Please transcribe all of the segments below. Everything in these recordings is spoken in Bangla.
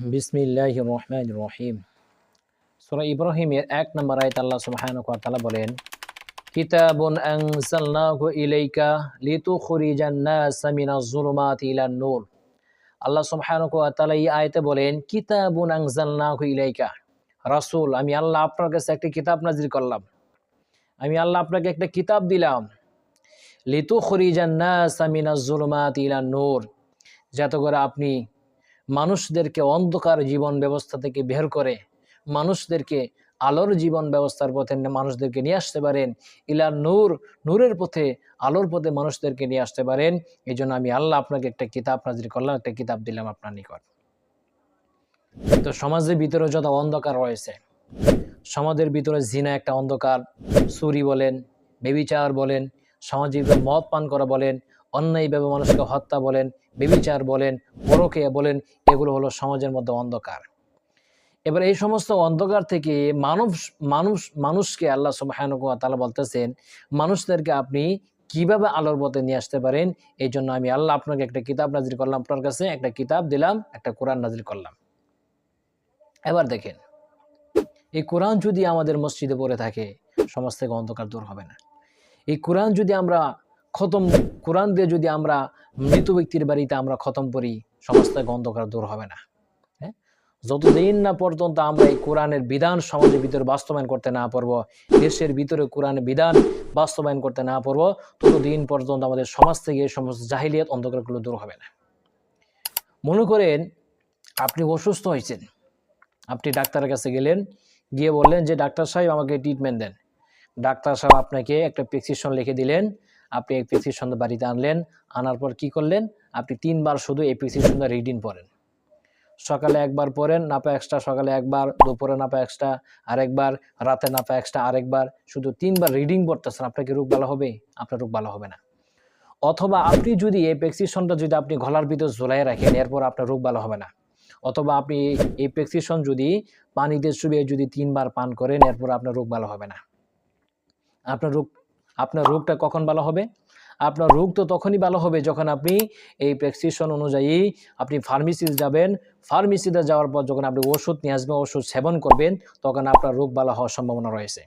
বিসমিল্লাহ রহমান রহিম সুরা ইব্রাহিমের এক নম্বর আয়ত আল্লাহ সুবহানাহু ওয়া তাআলা বলেন কিতাবুন আনজালনাহু ইলাইকা লিতুখরিজান নাসা মিনাজ যুলুমাতি ইলান নূর আল্লাহ সুবহানাহু ওয়া তাআলা এই আয়াতে বলেন কিতাবুন আনজালনাহু ইলাইকা রাসূল আমি আল্লাহ আপনার কাছে একটা কিতাব নাজিল করলাম। আমি আল্লাহ আপনাকে একটা কিতাব দিলাম। লিতুখরিজান নাসা মিনাজ যুলুমাতি ইলান নূর। যাতে করে আপনি মানুষদেরকে অন্ধকার জীবন ব্যবস্থা থেকে বের করে, মানুষদেরকে আলোর জীবন ব্যবস্থার পথে মানুষদেরকে নিয়ে আসতে পারেন। ইলার নূর, নূরের পথে, আলোর পথে মানুষদেরকে নিয়ে আসতে পারেন। এই জন্য আমি আল্লাহ আপনাকে একটা কিতাব নাজির করলাম, একটা কিতাব দিলাম আপনার নিকট। তো সমাজের ভিতরে যত অন্ধকার রয়েছে, সমাজের ভিতরে জিনা একটা অন্ধকার চুরি বলেন, বেবিচার বলেন, সামাজিক মদ পান করা বলেন অন্যায়ভাবে মানুষকে হত্যা বলেন, বেবিচার বলেন পরকে বলেন, এগুলো হলো সমাজের মধ্যে অন্ধকার। এবার এই সমস্ত অন্ধকার থেকে মানব মানুষ, মানুষকে আল্লাহ সুবাহানুক তালা বলতেছেন, মানুষদেরকে আপনি কীভাবে আলোর পথে নিয়ে আসতে পারেন? এই জন্য আমি আল্লাহ আপনাকে একটা কিতাব নাজির করলাম আপনার কাছে, একটা কিতাব দিলাম, একটা কোরআন নাজির করলাম। এবার দেখেন, এই কোরআন যদি আমাদের মসজিদে পড়ে থাকে, সমাজ থেকে অন্ধকার দূর হবে না। এই কোরআন যদি আমরা খতম, কোরআন দিয়ে যদি আমরা মৃত ব্যক্তির বাড়িতে আমরা খতম করি সমাজ অন্ধকার দূর হবে না। হ্যাঁ? যতদিন না পর্যন্ত আমরা এই কোরআনের বিধান সমাজের ভিতরে বাস্তবায়ন করতে না পারব, দেশের ভিতরে কোরআনের বিধান বাস্তবায়ন করতে না পারব, ততদিন পর্যন্ত আমাদের সমাজ থেকে সমস্ত জাহিলিয়াত অন্ধকারগুলো দূর হবে না। মনে করেন, আপনি অসুস্থ হয়েছেন। আপনি ডাক্তারের কাছে গেলেন, গিয়ে বললেন যে, ডাক্তার সাহেব, আমাকে ট্রিটমেন্ট দেন। ডাক্তার সাহেব আপনাকে একটা প্রেসক্রিপশন লিখে দিলেন আপনি এই প্রেসক্রিপশন বাড়িতে আনলেন, আনার পর কি করলেন? আপনি তিনবার শুধু এই প্রেসক্রিপশনটা রিডিং পড়েন সকালে একবার পড়েন নাপা এক্সট্রা সকালে একবার, দুপুরে নাপা এক্সট্রা আরেকবার, রাতে নাপা এক্সট্রা আরেকবার। শুধু তিনবার রিডিং পড়তেছেন আপনাকে রোগ ভালো হবে আপনার রোগ ভালো হবে না। অথবা আপনি যদি এই প্রেসক্রিপশনটা যদি আপনি গলার ভিতর ঝোলাই রাখেন, এরপর আপনার রোগ ভালো হবে না। অথবা আপনি এই প্রেসক্রিপশন যদি পানিতে চুবিয়ে যদি তিনবার পান করেন, এরপর আপনার রোগ ভালো হবে না। আপনার রোগ আপনার রোগটা কখন ভালো হবে? আপনার রোগ তো তখনই ভালো হবে যখন আপনি এই প্রেসক্রিপশন অনুযায়ী আপনি ফার্মেসিতে যাবেন। ফার্মেসিতে যাওয়ার পর যখন আপনি ওষুধ নিয়ে আসবেন, ওষুধ সেবন করবেন, তখন আপনার রোগ ভালো হওয়ার সম্ভাবনা রয়েছে।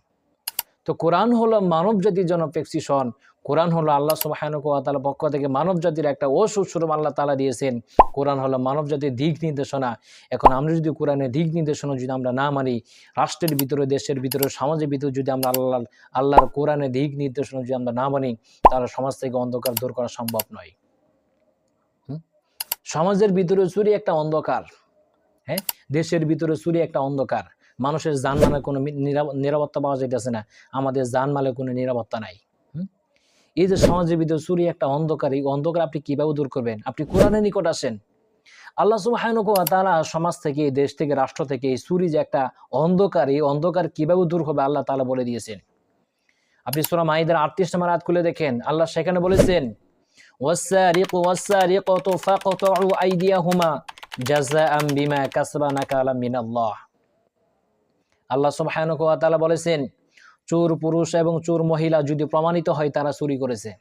তো কোরআন হলো মানব জাতির জন্য প্রেসক্রিপশন কোরআন হলো আল্লাহ সুবাহানুক সুবাহানুকালা পক্ষ থেকে মানব জাতির একটা ওষুধ স্বরূপ আল্লাহ তালা দিয়েছেন। কোরআন হলো মানব জাতির দিক নির্দেশনা। এখন আমরা যদি কোরআনের দিক নির্দেশনা যদি আমরা না মানি, রাষ্ট্রের ভিতরে, দেশের ভিতরে, সমাজের ভিতরে যদি আমরা আল্লাহ, আল্লাহর কোরআনের দিক নির্দেশনা যদি আমরা না মানি, তাহলে সমাজ থেকে অন্ধকার দূর করা সম্ভব নয়। সমাজের ভিতরে চুরি একটা অন্ধকার। হ্যাঁ? দেশের ভিতরে চুরি একটা অন্ধকার। মানুষের জানমালের কোনো নিরাপত্তা পাওয়া যাইতেছে না। আমাদের জানমালের কোনো নিরাপত্তা নাই। এই যে সমাজের ভিতরে চুরি একটা অন্ধকার, এই অন্ধকার আপনি কীভাবে দূর করবেন? আপনি কোরআনের নিকট আসেন আল্লাহ সুবাহ তারা সমাজ থেকে দেশ থেকে, রাষ্ট্র থেকে এই চুরি যে একটা অন্ধকার, এই অন্ধকার কীভাবে দূর হবে আল্লাহ তালা বলে দিয়েছেন। আপনি সোনা মাহিদের আটত্রিশ নম্বর হাত খুলে দেখেন। আল্লাহ সেখানে বলেছেন আল্লাহ সুবাহানুক বলেছেন চোর পুরুষ এবং চোর মহিলা যদি প্রমাণিত হয় তারা চুরি করেছে,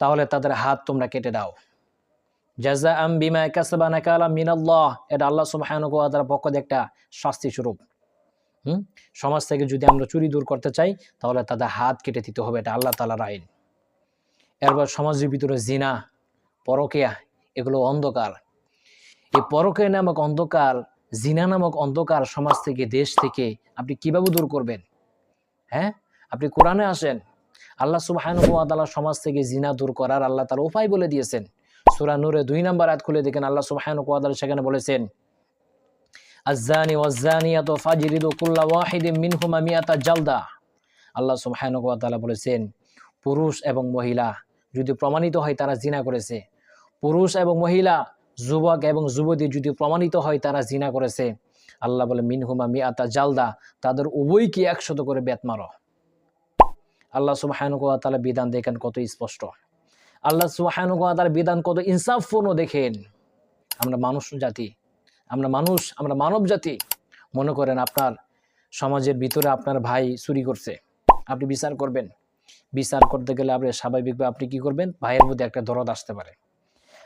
তাহলে তাদের হাত তোমরা কেটে দাও। জাজা আম বিমা কাসবা নাকালা মিনাল্লাহ, এটা আল্লাহ তাআলার পক্ষ থেকে একটা শাস্তি স্বরূপ। হুম? সমাজ থেকে যদি আমরা চুরি দূর করতে চাই, তাহলে তাদের হাত কেটে দিতে হবে, এটা আল্লাহ তাআলার আইন। এরপর সমাজের ভিতরে জিনা, পরকেয়া, এগুলো অন্ধকার। এই পরকেয়া নামক অন্ধকার, জিনা নামক অন্ধকার সমাজ থেকে, দেশ থেকে আপনি কীভাবে দূর করবেন? হ্যাঁ? আপনি কোরআনে আসেন। আল্লাহ সুবাহানুয়াতালা সমাজ থেকে জিনা দূর করার আল্লাহ তার উপায় বলে দিয়েছেন। সুরা নূরে দুই নাম্বার আয়াত খুলে দেখেন আল্লাহ সুবাহানুয়াতালা সেখানে বলেছেন আল্লাহ সুবাহানুয়াতালা বলেছেন, পুরুষ এবং মহিলা যদি প্রমাণিত হয় তারা জিনা করেছে। পুরুষ এবং মহিলা, যুবক এবং যুবতী যদি প্রমাণিত হয় তারা জিনা করেছে। আল্লাহ বলে, মিনহুমা মিয়াতা জালদা তাদের উভয়কে একশত করে বেত মারো। আল্লাহ সুবাহানুকালা বিধান দেখেন কত স্পষ্ট। আল্লাহ সুবাহানুকালার বিধান কত ইনসাফপূর্ণ দেখেন। আমরা মানুষ জাতি, আমরা মানুষ, আমরা মানব জাতি। মনে করেন আপনার সমাজের ভিতরে আপনার ভাই চুরি করছে, আপনি বিচার করবেন। বিচার করতে গেলে আপনি স্বাভাবিকভাবে আপনি কি করবেন? ভাইয়ের মধ্যে একটা দরদ আসতে পারে।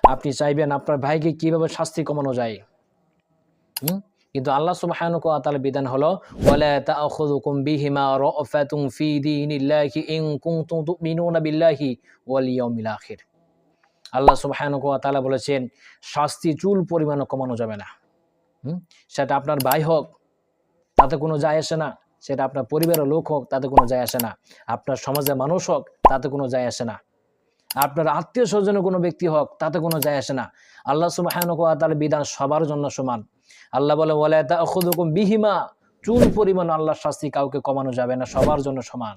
আপনি চাইবেন আপনার ভাইকে কীভাবে শাস্তি কমানো যায়? হুম? কিন্তু আল্লাহ সুবহানাহু ওয়া তাআলার বিধান হলো আল্লাহ সুবহানাহু ওয়া তাআলা বলেছেন, শাস্তি, চুল পরিমাণও কমানো যাবে না? সেটা আপনার ভাই হোক, তাতে কোনো যায় আসে না। সেটা আপনার পরিবারের লোক হোক, তাতে কোনো যায় আসে না। আপনার সমাজের মানুষ হোক, তাতে কোনো যায় আসে না। আপনার আত্মীয় স্বজনের কোনো ব্যক্তি হোক, তাতে কোনো যায় আসে না। আল্লাহ সুবহানাহু ওয়া তাআলার বিধান সবার জন্য সমান। আল্লাহ বলে বিহিমা। চুল পরিমাণ আল্লাহর শাস্তি কাউকে কমানো যাবে না, সবার জন্য সমান।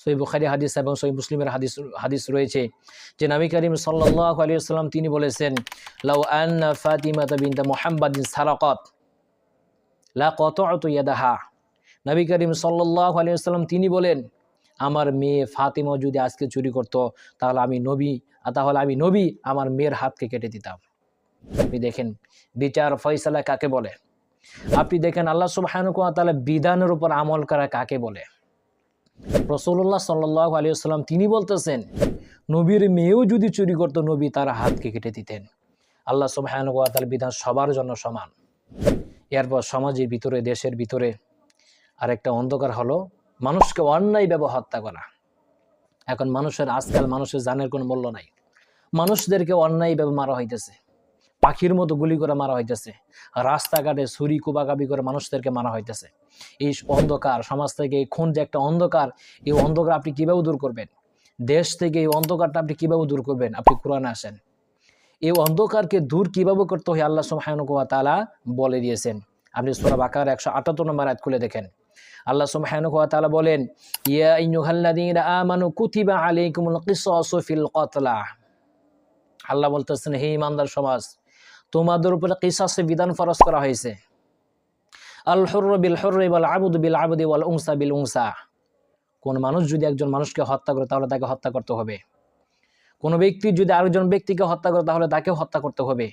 সই বুখারি হাদিস এবং সই মুসলিমের হাদিস হাদিস রয়েছে যে করিম তিনি বলেছেন, লাউ সারাকাত, লা কতআতু ইয়াদাহা। নবী করিম ওয়াসাল্লাম তিনি বলেন, আমার মেয়ে ফাতিমা যদি আজকে চুরি করত, তাহলে আমি নবী, তাহলে আমি নবী, আমার মেয়ের হাতকে কেটে দিতাম। আপনি দেখেন, বিচার ফয়সালা কাকে বলে? আপনি দেখেন, আল্লাহ সুবহানাহু ওয়া বিধানের উপর আমল করা কাকে বলে? রসুল্লাহ সাল্লাহ আলী আসসালাম তিনি বলতেছেন, নবীর মেয়েও যদি চুরি করতো, নবী তার হাতকে কেটে দিতেন। আল্লাহ সুবহানাহু ওয়া বিধান সবার জন্য সমান। এরপর সমাজের ভিতরে, দেশের ভিতরে আরেকটা অন্ধকার হলো, মানুষকে অন্যায় অন্যায়ভাবে হত্যা করা। এখন মানুষের, আজকাল মানুষের জানের কোনো মূল্য নাই। মানুষদেরকে অন্যায় অন্যায়ভাবে মারা হইতেছে। পাখির মতো গুলি করে মারা হইতেছে। রাস্তাঘাটে ছুরি কুবাকাবি করে মানুষদেরকে মারা হইতেছে। এই অন্ধকার, সমাজ থেকে এই খুন যে একটা অন্ধকার, এই অন্ধকার আপনি কীভাবে দূর করবেন? দেশ থেকে এই অন্ধকারটা আপনি কীভাবে দূর করবেন? আপনি কোরআনে আসেন। এই অন্ধকারকে দূর কীভাবে করতে হয়? আল্লাহ সুবহানাহু ওয়া তাআলা বলে দিয়েছেন। আপনি সূরা বাকার একশো আটাত্তর নম্বর আয়াত খুলে দেখেন। আল্লাহ সুবহানাহু ওয়া তাআলা বলেন, ইয়া আইয়ুহাল্লাযীনা আমানু কুতিবা আলাইকুমুল কতলা। আল্লাহ বলতেছেন, হে ইমানদার সমাজ তোমাদের উপরে কিসাসে বিধান ফরজ করা হয়েছে। আল হুর্র বিল হুর্রি বল আবুদ বিল আবদি ওয়াল উনসা বিল উনসা। কোন মানুষ যদি একজন মানুষকে হত্যা করে, তাহলে তাকে হত্যা করতে হবে। কোন ব্যক্তি যদি আরেকজন ব্যক্তিকে হত্যা করে, তাহলে তাকেও হত্যা করতে হবে।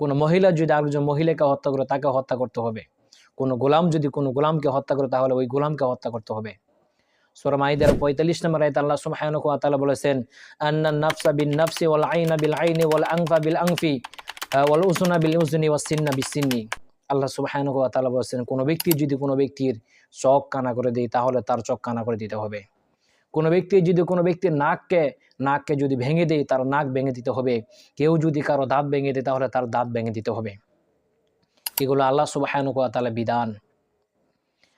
কোন মহিলা যদি আরেকজন মহিলাকে হত্যা করে তাকে হত্যা করতে হবে। কোন গোলাম যদি কোনো গোলামকে হত্যা করে, তাহলে ওই গোলামকে হত্যা করতে হবে। সূরা মাইদার 45 নম্বর আয়াতে আল্লাহ সুবহানাহু ওয়া তাআলা বলেছেন আন্না নাফসা বিন নাফসি ওয়াল আইনা বিল আইনি ওয়াল আনফা বিল আনফি। ওয়াল উজুনা বিল উজুনি ওয়াস সিন্না বিস সিন্নি। আল্লাহ সুবহানাহু ওয়া তাআলা বলেছেন, কোনো ব্যক্তি যদি কোনো ব্যক্তির চোখ কানা করে দেয়, তাহলে তার চোখ কানা করে দিতে হবে। কোনো ব্যক্তি যদি কোনো ব্যক্তির নাককে নাককে যদি ভেঙে দেয়, তার নাক ভেঙে দিতে হবে। কেউ যদি কারও দাঁত ভেঙে দেয়, তাহলে তার দাঁত ভেঙে দিতে হবে। এগুলো আল্লাহ সুবহানাহু ওয়া তাআলা বিধান।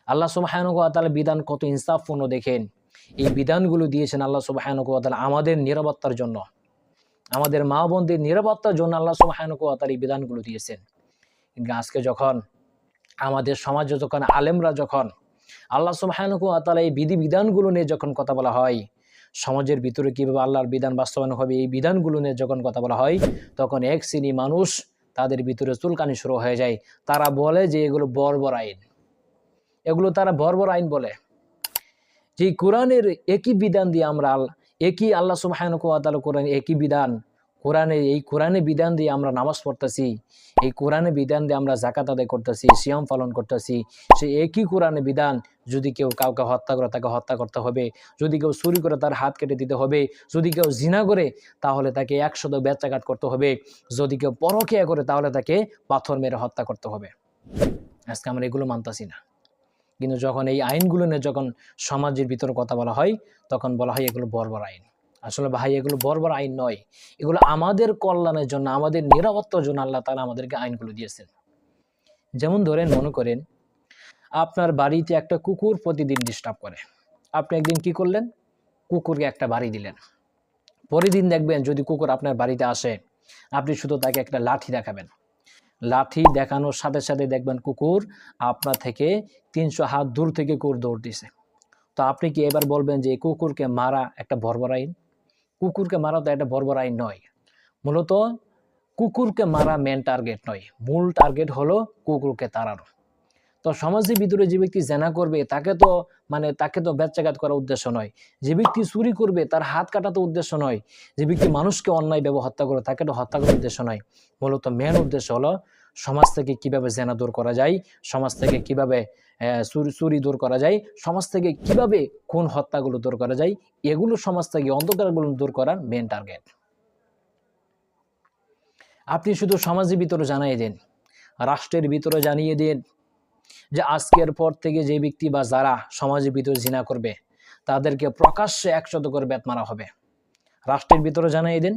আল্লাহ সুবহানাহু ওয়া তাআলা বিধান কত ইনসাফপূর্ণ দেখেন। এই বিধানগুলো দিয়েছেন আল্লাহ সুবহানাহু ওয়া তাআলা আমাদের নিরাপত্তার জন্য। আমাদের মা বোনদের নিরাপত্তার জন্য আল্লাহ তাআলা এই বিধানগুলো দিয়েছেন। কিন্তু আজকে যখন আমাদের সমাজে যখন আলেমরা যখন আল্লাহ সুবহানাহু ওয়া এই বিধি বিধানগুলো নিয়ে যখন কথা বলা হয়, সমাজের ভিতরে কীভাবে আল্লাহর বিধান বাস্তবায়ন হবে এই বিধানগুলো নিয়ে যখন কথা বলা হয়, তখন এক শ্রেণি মানুষ তাদের ভিতরে চুলকানি শুরু হয়ে যায়। তারা বলে যে এগুলো বর্বর আইন। এগুলো তারা বর্বর আইন বলে। যে কোরআনের একই বিধান দিয়ে আমরা একই আল্লাহ তাআলা কোরআন একই বিধান। কোরআনে, এই কোরআনে বিধান দিয়ে আমরা নামাজ পড়তেছি, এই কোরআনে বিধান দিয়ে আমরা জাকাত আদায় করতেছি, সিয়াম পালন করতেছি, সেই একই কোরআনে বিধান যদি কেউ কাউকে হত্যা করে তাকে হত্যা করতে হবে, যদি কেউ চুরি করে তার হাত কেটে দিতে হবে, যদি কেউ জিনা করে তাহলে তাকে একশত বেচাঘাত করতে হবে, যদি কেউ পরকিয়া করে তাহলে তাকে পাথর মেরে হত্যা করতে হবে। আজকে আমরা এগুলো মানতাছি না। কিন্তু যখন এই আইনগুলো নিয়ে যখন সমাজের ভিতরে কথা বলা হয়, তখন বলা হয় এগুলো বর্বর আইন। আসলে ভাই, এগুলো বর্বর আইন নয়। এগুলো আমাদের কল্যাণের জন্য, আমাদের নিরাপত্তার জন্য আল্লাহ তালা আমাদেরকে আইনগুলো দিয়েছেন। যেমন ধরেন, মনে করেন, আপনার বাড়িতে একটা কুকুর প্রতিদিন ডিস্টার্ব করে। আপনি একদিন কি করলেন? কুকুরকে একটা বাড়ি দিলেন। পরের দিন দেখবেন যদি কুকুর আপনার বাড়িতে আসে, আপনি শুধু তাকে একটা লাঠি দেখাবেন। লাঠি দেখানোর সাথে সাথে দেখবেন কুকুর আপনার থেকে তিনশো হাত দূর থেকে কুকুর দৌড় দিছে। তো আপনি কি এবার বলবেন যে কুকুরকে মারা একটা বর্বর আইন? কুকুরকে মারা তো একটা বর্বর আইন নয়। মূলত কুকুরকে মারা মেন টার্গেট নয়। মূল টার্গেট হলো কুকুরকে তাড়ানো। তো সমাজের ভিতরে যে ব্যক্তি জেনা করবে, তাকে তো মানে তাকে তো বেচাঘাত করার উদ্দেশ্য নয়। যে ব্যক্তি চুরি করবে, তার হাত কাটা তো উদ্দেশ্য নয়। যে ব্যক্তি মানুষকে অন্যায় ব্যবহার, হত্যা করে, তাকে তো হত্যা করার উদ্দেশ্য নয়। মূলত মেন উদ্দেশ্য হলো সমাজ থেকে কীভাবে জেনা দূর করা যায়, সমাজ থেকে কীভাবে চুরি চুরি দূর করা যায়, সমাজ থেকে কীভাবে কোন হত্যাগুলো দূর করা যায়, এগুলো সমাজ থেকে অন্ধকারগুলো দূর করার মেন টার্গেট আপনি শুধু সমাজের ভিতরে জানাই দেন, রাষ্ট্রের ভিতরে জানিয়ে দিন যে আজকের পর থেকে যে ব্যক্তি বা যারা সমাজের ভিতরে জিনা করবে, তাদেরকে প্রকাশ্যে একশত করে বেত মারা হবে। রাষ্ট্রের ভিতরে জানিয়ে দিন,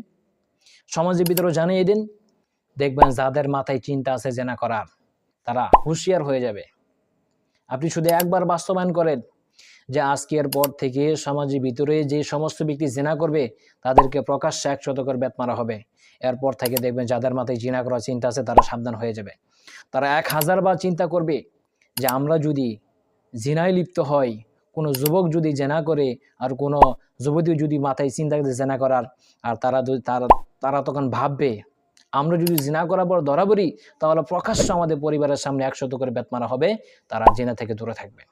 সমাজের ভিতরে জানিয়ে দিন, দেখবেন যাদের মাথায় চিন্তা আছে জেনা করার, তারা হুঁশিয়ার হয়ে যাবে। আপনি শুধু একবার বাস্তবায়ন করেন যে আজকের পর থেকে সমাজের ভিতরে যে সমস্ত ব্যক্তি জেনা করবে, তাদেরকে প্রকাশ্যে একশত করে বেত মারা হবে। এরপর থেকে দেখবেন যাদের মাথায় জিনা করার চিন্তা আছে, তারা সাবধান হয়ে যাবে। তারা এক হাজার বার চিন্তা করবে যে আমরা যদি জিনায় লিপ্ত হয় কোনো যুবক যদি জেনা করে আর কোনো যুবতী যদি মাথায় চিন্তা করে জেনা করার, আর তারা যদি- তারা তারা তখন ভাববে, আমরা যদি জিনা করার পর পড়ি, তাহলে প্রকাশ্য আমাদের পরিবারের সামনে একশত করে বেত মারা হবে, তারা জেনা থেকে দূরে থাকবে।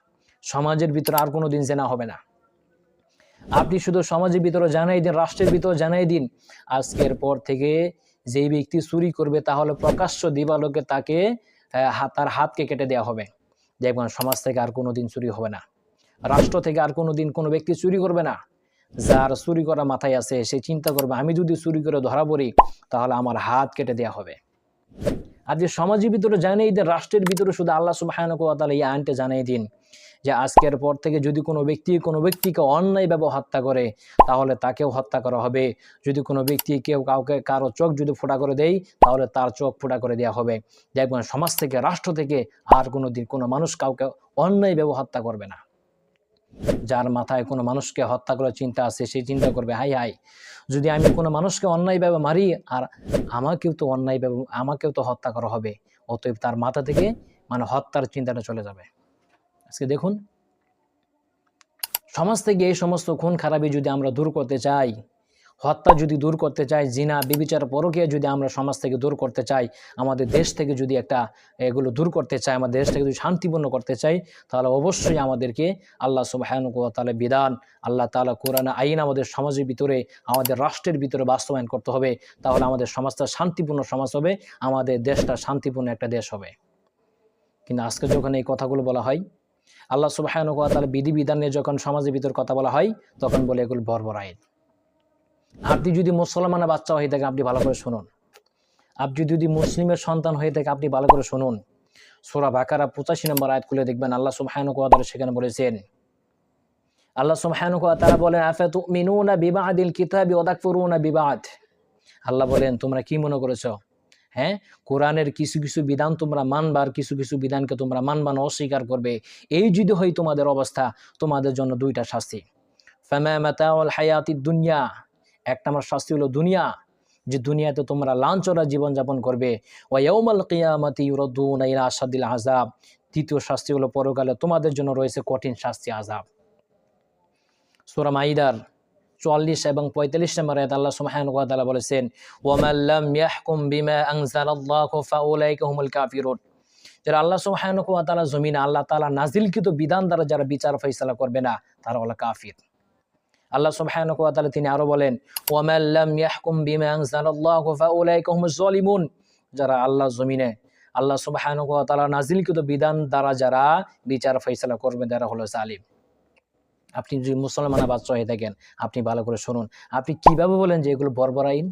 সমাজের ভিতরে আর কোনো দিন জেনা হবে না। আপনি শুধু সমাজের ভিতরে জানাই দিন, রাষ্ট্রের ভিতরে জানাই দিন, আজকের পর থেকে যেই ব্যক্তি চুরি করবে, তাহলে প্রকাশ্য দিবালোকে তাকে তার হাতকে কেটে দেওয়া হবে। দেখবেন সমাজ থেকে আর কোনো দিন চুরি হবে না। রাষ্ট্র থেকে আর কোনো দিন কোনো ব্যক্তি চুরি করবে না। যার চুরি করা মাথায় আছে, সে চিন্তা করবে, আমি যদি চুরি করে ধরা পড়ি, তাহলে আমার হাত কেটে দেয়া হবে। আর যে সমাজের ভিতরে জানিয়ে দিন রাষ্ট্রের ভিতরে শুধু আল্লাহ সুবাহানক তাহলে এই আইনটা জানিয়ে দিন। যে আজকের পর থেকে যদি কোনো ব্যক্তি কোনো ব্যক্তিকে অন্যায় অন্যায়ভাবে হত্যা করে, তাহলে তাকেও হত্যা করা হবে। যদি কোনো ব্যক্তি কেউ কাউকে কারও চোখ যদি ফোটা করে দেয়, তাহলে তার চোখ ফোটা করে দেওয়া হবে। দেখবেন সমাজ থেকে, রাষ্ট্র থেকে আর কোনো দিন কোনো মানুষ কাউকে অন্যায়ভাবে হত্যা করবে না। যার মাথায় কোনো মানুষকে হত্যা করার চিন্তা আছে সেই চিন্তা করবে, হাই হাই, যদি আমি কোনো মানুষকে অন্যায়ভাবে মারি, আর আমাকেও তো অন্যায়ভাবে আমাকেও তো হত্যা করা হবে, অতএব তার মাথা থেকে মানে হত্যার চিন্তাটা চলে যাবে। আজকে দেখুন। সমাজ থেকে এই সমস্ত খুন খারাপি যদি আমরা দূর করতে চাই, হত্যা যদি দূর করতে চাই, জিনা, বিবিচার পরকে যদি আমরা সমাজ থেকে দূর করতে চাই, আমাদের দেশ থেকে যদি একটা এগুলো দূর করতে চাই, আমাদের দেশ থেকে যদি শান্তিপূর্ণ করতে চাই, তাহলে অবশ্যই আমাদেরকে আল্লাহ সুবাহানুতালা বিধান, আল্লাহ তালা কোরআন আইন আমাদের সমাজের ভিতরে, আমাদের রাষ্ট্রের ভিতরে বাস্তবায়ন করতে হবে, তাহলে আমাদের সমাজটা শান্তিপূর্ণ সমাজ হবে, আমাদের দেশটা শান্তিপূর্ণ একটা দেশ হবে। কিন্তু আজকে যখন এই কথাগুলো বলা হয় আল্লাহ সুবাহানুতালা বিধিবিধান নিয়ে যখন সমাজের ভিতর কথা বলা হয়, তখন বলে এগুলো বর্বর আইন। আপনি যদি মুসলমানের বাচ্চা হয়ে থাকে আপনি ভালো করে শুনুন। আপনি যদি মুসলিমের সন্তান হয়ে থাকে আপনি ভালো করে শুনুন। সোরা বাকারা পঁচাশি নম্বর আয়াত খুলে দেখবেন, আল্লাহ সুবহানুকাতালা সেখানে বলেছেন, আল্লাহ বলেন মিনুনা বিবাদিল কিতাবি ওদাকফুরুনা বিবাদ। আল্লাহ বলেন, তোমরা কি মনে করেছ? হ্যাঁ? কোরআনের কিছু কিছু বিধান তোমরা মানবার কিছু কিছু বিধানকে তোমরা মানবা না, অস্বীকার করবে। এই যদি হয় তোমাদের অবস্থা, তোমাদের জন্য দুইটা শাস্তি। ফামা মাতাউল হায়াতি দুনিয়া। এক নম্বর শাস্তি হলো দুনিয়া, যে দুনিয়াতে তোমরা লাঞ্ছনা জীবনযাপন করবে। ওয়াউমাল কিয়ামাতি ইউরদুন ইলা আসাদিল আজাব দ্বিতীয় শাস্তি হলো পরকালে তোমাদের জন্য রয়েছে কঠিন শাস্তি আজাব সূরা মাইদার চুয়াল্লিশ এবং পঁয়তাল্লিশ নম্বর আয়াত আল্লাহ সুবহানাহু ওয়া তাআলা বলেছেন ওয়ামাল্লাম ইয়াহকুম বিমা আনজালাল্লাহু ফাউলাইকা হুমুল কাফিরুন। যারা আল্লাহ সুবহানাহু ওয়া তাআলা জমিনে আল্লাহ তাআলা নাজিলকৃত বিধান দ্বারা যারা বিচার ফয়সালা করবে না, তারা হলো কাফির। আল্লাহ সুবহানাহু ওয়া তাআলা তিনি আরও বলেন, ওয়ামান লাম ইয়াহকুম বিমা আনজালাল্লাহু ফাউলাইকা হুমুজ জালিমুন। যারা আল্লাহ জমিনে আল্লাহ সুবহানাহু ওয়া তাআলা নাজিলকৃত বিধান দ্বারা যারা বিচার ফয়সালা করবে, তারা হলো জালিম। আপনি যদি মুসলমান বাচ্চা হয়ে থাকেন, আপনি ভালো করে শুনুন। আপনি কীভাবে বলেন যে এগুলো বর্বর আইন?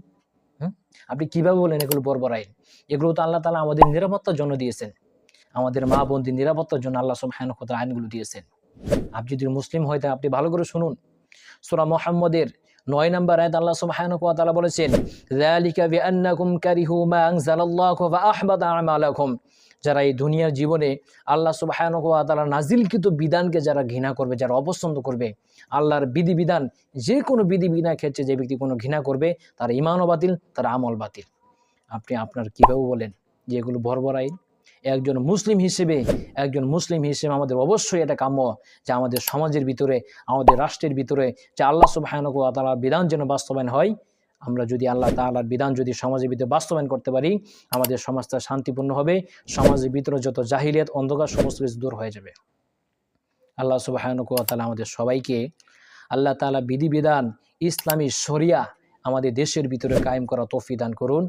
আপনি কীভাবে বলেন এগুলো বর্বর আইন? এগুলো তো আল্লাহ তাআলা আমাদের নিরাপত্তার জন্য দিয়েছেন। আমাদের মা বোনদের নিরাপত্তার জন্য আল্লাহ ওয়া তাআলা আইনগুলো দিয়েছেন। আপনি যদি মুসলিম হয়ে থাকেন, আপনি ভালো করে শুনুন। সূরা মোহাম্মদের নয় নম্বর আয়াত আল্লাহ সুবহানাহু ওয়া তাআলা বলেছেন কারিহু যারা এই দুনিয়ার জীবনে আল্লাহ সুবহানাহু ওয়া তাআলা নাজিলকৃত বিধানকে যারা ঘৃণা করবে, যারা অপছন্দ করবে, আল্লাহর বিধিবিধান যে কোনো বিধিবিধান ক্ষেত্রে যে ব্যক্তি কোনো ঘৃণা করবে, তার ইমানও বাতিল, তার আমল বাতিল। আপনি আপনার কীভাবে বলেন? যে এগুলো বর্বর আইন। একজন মুসলিম হিসেবে, একজন মুসলিম হিসেবে আমাদের অবশ্যই এটা কাম্য যে আমাদের সমাজের ভিতরে, আমাদের রাষ্ট্রের ভিতরে যে আল্লাহ সুবাহানকু তালার বিধান যেন বাস্তবায়ন হয় আমরা যদি আল্লাহ তালার বিধান যদি সমাজের ভিতরে বাস্তবায়ন করতে পারি, আমাদের সমাজটা শান্তিপূর্ণ হবে, সমাজের ভিতরে যত জাহিলিয়াত, অন্ধকার, সমস্ত কিছু দূর হয়ে যাবে। আল্লাহ সুবাহানকু তালা আমাদের সবাইকে আল্লাহ তাআলা বিধিবিধান, ইসলামী শরিয়া আমাদের দেশের ভিতরে কায়েম করা তফি দান করুন।